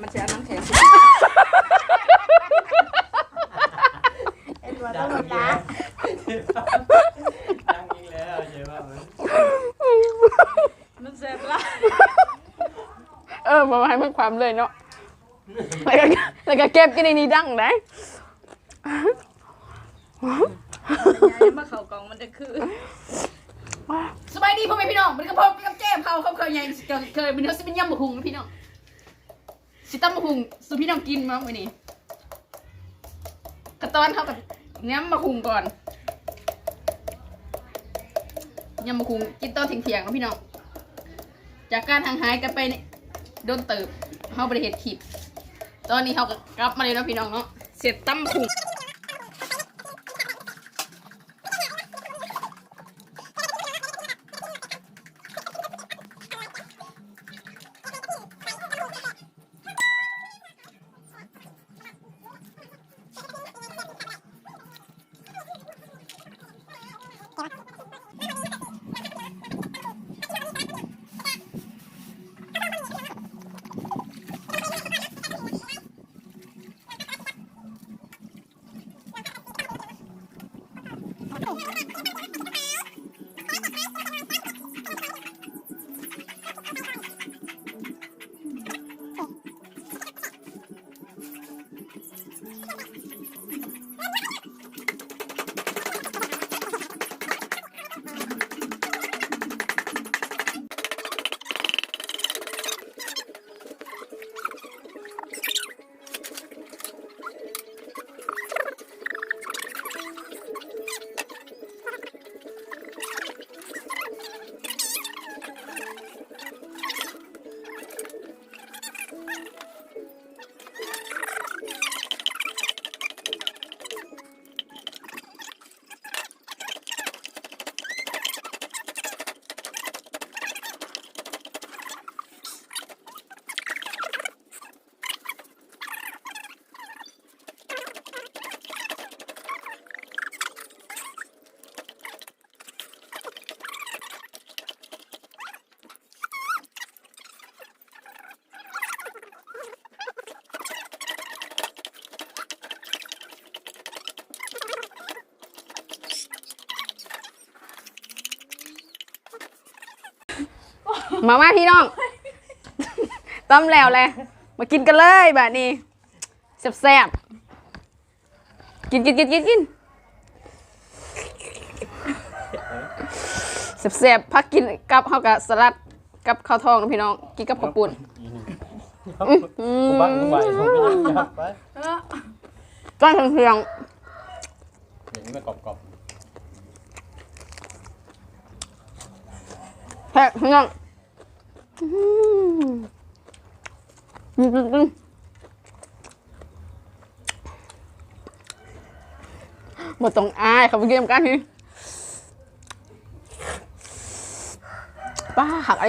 มันจะเอาน้ำแข็งเอ็นว่าต้องหมดละตั้งอีกแล้วเจ๊ว่ามันมันแซ่บละเออมาให้มันความเลยเนาะแล้วก็แล้วก็เก็บกินในนี้ดังได้ยายมาเข่ากล่องมันจะคือสบายดีพ่อแม่พี่น้องมันกระเพาะกับเจ๊เขาเขาเคยยังเคยเป็นเขาสิเป็นยำบุหุงนะพี่น้อง สิตั้มะฮุงสุพี่น้องกินมั้งวันนี้กระตอนเขากับเน้ำบุหุงก่อนยำบุหุงกินตอนเถียงๆนะพี่น้อง จากการทางหายกันไปนี่โดนเติบเขาบริเหตุขีดตอนนี้เขาก็กลับมาเลยนะพี่น้องเนาะเสร็จตั้มฮุง ง มามาพี่น้องต้มแล้วเลยมากินกันเลยแบบนี้แซ่บๆกินกินกินกินกินแซ่บๆพักกินกับข้าวกับสลัดกับข้าวทองนะพี่น้อง กินกับข้าวปุ้นกูบังกูไหวผมไม่ยังจับไปก้อนเพียงอย่างนี้มันกรอบๆแพะพี่น้องอื้อ หมดตรงอายเขาไปกินกันพี่ป้าหักไอ้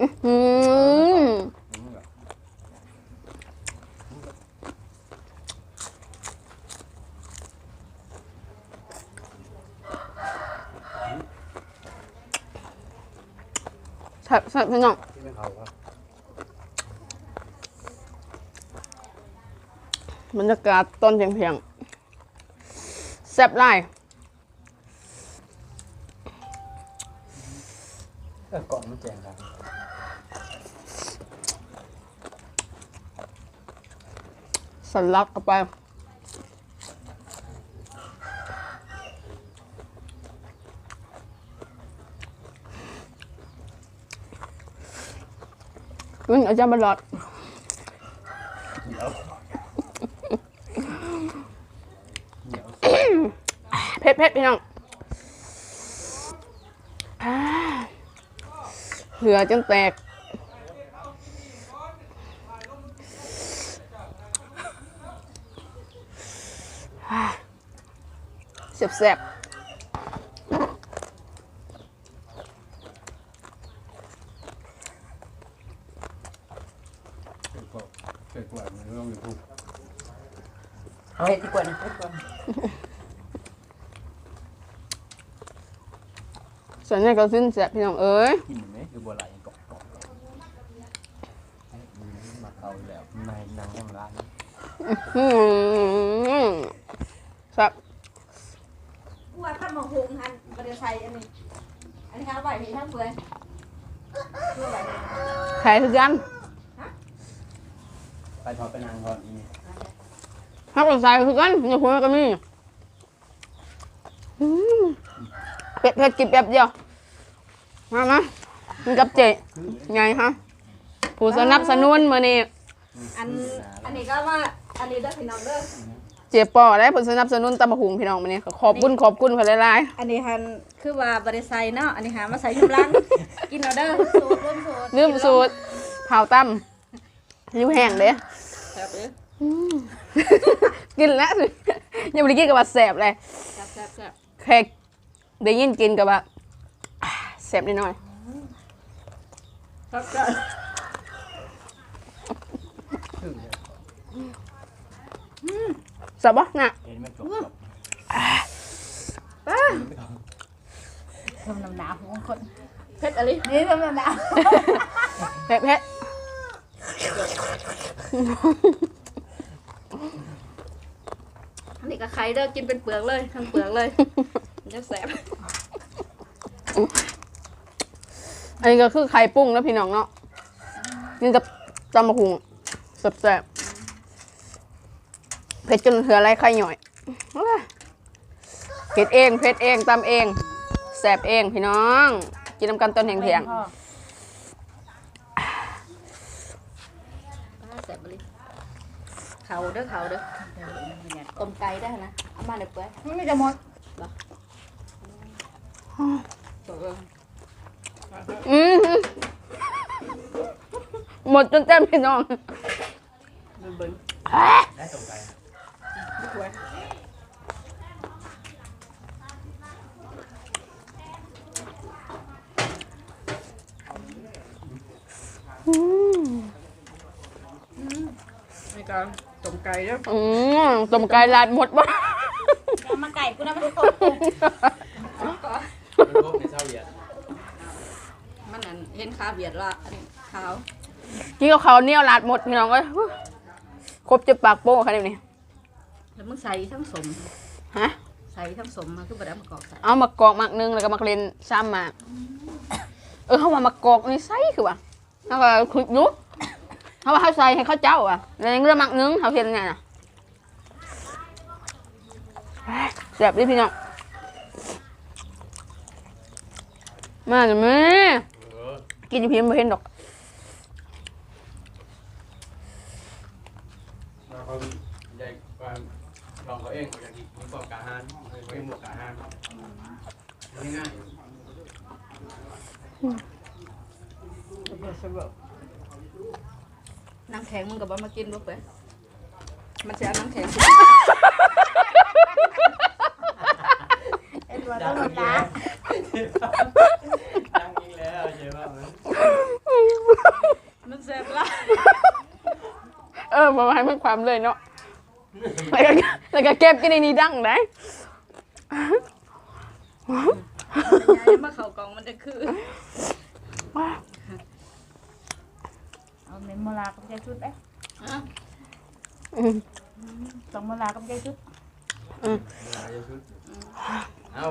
อื้อหือ แซ่บแซ่บพี่น้องที่ไม่เขาครับบรรยากาศต้นเพียงเพียงๆแซ่บไล่เออก่อนมันแจงครับสลัดเข้าไป อาจารย์บรรลอดเดี๋ยวเดี๋ยวเผ็ดเผ็ดพี่น้องเหลือจนแตกอ่าแซ่บ เกิดก ว่าเกิดกว่ามันต้องอยู่พูดเอาเห็ดดีกว่านะเห็ดกว่าๆส่วนนี้ก็สิ้นแซ่บพี่น้องเอ้ยกินไหมคือบัวไหลกรอบกรอบเขาแล้วนนางยังร้านอืมครับกูว่าถ้ามาหุงหันบริษัทอันนี้ อันนี้ครับไหวพี่ทั้งเฟื่อยเพื่อไหวขายคือกัน ไปทอดไปนางก่อนอีฮักกับใส่คือกันอย่าคุยกันนี่อืมเผ็ดเผ็ดกินแป๊บเดียวมามามันกับเจไงฮะผู้สนับสนุนมือนี้อันอันนี้ก็ว่าอันนี้เด้อพี่น้องเด้อเจ็บปอได้ผู้สนับสนุนตำบักหุงพี่น้องมือนี้ขอบคุณขอบคุณเพิ่นหลายอันนี้หันคือว่าบริษัทเนาะอันนี้หามาใส่กำลังกินเอาเด้อสูตรร่วมสูตรๆลืมสูตรเผาตั้ม ยิ้วแห้งเด้ครับเด้อกินแล้วสิยังไม่ได้กินกับว่าแสบเลยแซ่บแซ่บแซ่บแค่ได้ยินกินกับว่าอ่าแสบนิดหน่อยครับจ้ะแสับปะน่ะเห็นไม่จบป้าทำน้ำหนาวของคนเพชรอะไรนี่ทำน้ำหนาวเผ็ดเผ็ด อันนี้ก็ไข่เด้อกินเป็นเปลือกเลยทั้งเปลือกเลยมันจะแสบอันนี้ก็คือไข่ปุ้งแล้วพี่น้องเนาะกินกับตำบักหุงแสบๆเผ็ดจนเหลืออะไรไข่หน่อยเผ็ดเองเผ็ดเองตำเองแสบเองพี่น้อง กินน้ำกันตอนเที่ยงๆ ป้าแส บเลยเขาเด้อเขาเด้อต้มไก่ได้นะเอามาเดี๋ยวเปื่อยไม่จะหมดเหรอเอออืมหมดจนแต้มพี่น้องเบิ่งเบิ่งได้ตรงใจ เปื่อย นี่ก็ต้มไก่ เด้ออืมต้มไก่ลาดหมดบ่มาไก่กูนะมันตกเป็นพวกในเศร้าเหยียดมันนั่นเห็นขาเบียดละอันนี้ขาวกินกับข้าวเหนียวลาดหมดพี่น้องก็ครบเจ็บปากโป้ค่ะเดี๋ยวนี้แล้วมึงใส่ทั้งสม ฮะ ใส่ทั้งสมมาคือบดามะกอกใส่เอามากอกหมักนึงแล้วก็มาเล่นซ้ำมาเออเขาว่ามากอกนี่ใส่คือว่าเขาก็คุยอยุ เขาว่าเขาใส่ให้เขาเจ้าอะแล้วยังเรื่องมักนึงเขาเห็นไงน่ยนะแซ่บดิพี่น้องมาจ้ะแม่กินอยู่เพียงไม่เห็นดอกลองเขาเองเขาอยากกินมีความกาหารเขาเองหมดกาหารง่ายๆ น้ำแข็งมึงกับบ่มากินบ่เปื่อยมันจะเอาน้ำแข็งสิเอ็ดวัๆต้องหมดตาดังอีกแล้วเจ๊บ้ามันมันแซ่บละเออมาให้มันความเลยเนาะแล้วก็แล้วก็เก็บกินในนี้ดังได้ยายมาเข้ากล่องมันจะคือ เอาเมนโมลากับใจชุดเอ๊ะอะอืมสองโมลากับใจชุดเวลาจะชุดเอ้า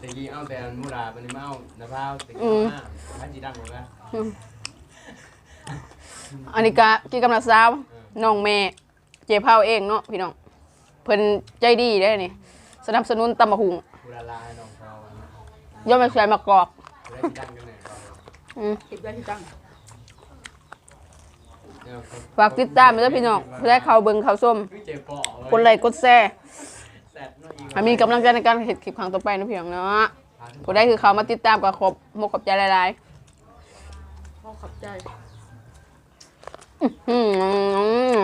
ตะกี้เอาแต่มูราบันนี้มาเอาน้ำพร้าวตะกี้เอาหน้าพัดจีดังหมดแล้วอันนี้ก็กินกำลังสาวน้องแม่เจ๊เผาเองเนาะพี่น้องเพิ่นใจดีได้อนี่สนับสนุนตำบักหุงมูราลายน้องพร้าวย่อมไม่ใส่มะกอกได้จีดังกันไหนอืมคิดไว้ที่ตั้ง ฝากติดตามด้วยพี่น้องเพื่อให้เขาเบิ่งเขาส้มเจ็บปอกกดไลค์กดแชร์แซ่บน้อยอีกให้มีกำลังใจในการเห็นคลิปครั้งต่อไปนะพี่น้องเนาะผู้ได้คือเขามาติดตามก็ขอบมกขอบใจหลายพ่อขอบใจๆอืม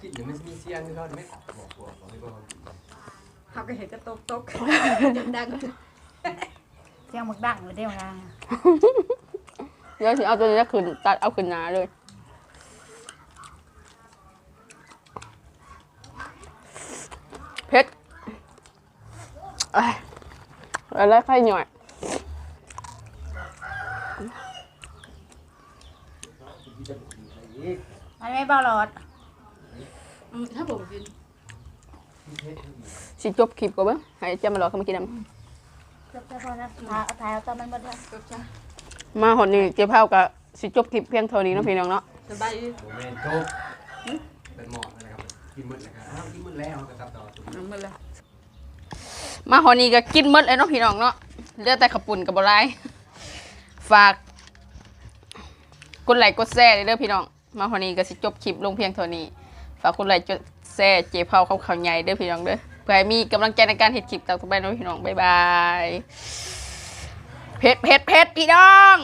กินเดี๋ยวมันจะมีเสียงที่เขาไม่บอกบอกบอกให้บอกเขาก็เห็นกระตกตกจนดัง เสียงหมึกดังเลยเดียวนะเดี๋ยวสิเอาตัวนี้ขึ้นตัดเอาขึ้นหนาเลยเพชรอะไรไข่หน่อยมันไม่เบาหลอดอืมถ้าผมกินสิจบคลิปก่อนเบ้งให้เจ้ามาหลอกเขามากินน้ จบแล้วพอนะถ่ายเอาถ่ายเอาตอนมันหมดแล้วจบจ้ะำมาหดนี่เจ้าเผากับสิจบคลิปเพียงเท่านี้เนาะพี่น้องเนาะสบายดีโมเมนโจบเป็นหมอนะครับกินมืดนะครับอ้าวกินมืดแล้วก็ตับต่อน้ำมันละมาหอนี้ก็กินหมดเลยเนาะพี่น้องเนาะเหลือแต่ขับปุ่นกับบหลายฝากกดไลค์กดแชร์เลยเด้อพี่น้อง มาหอนี้ก็สิจบคลิปลงเพียงเท่านี้ ฝากกดไลค์กดแชร์เจ๊เผาเขาเขาใหญ่เด้อพี่น้องเด้อ เพื่อให้มีกำลังใจในการเห็ดคลิปต่อไปเนาะพี่น้องบ๊ายบายเพชรเพชรเพชรพี่น้อง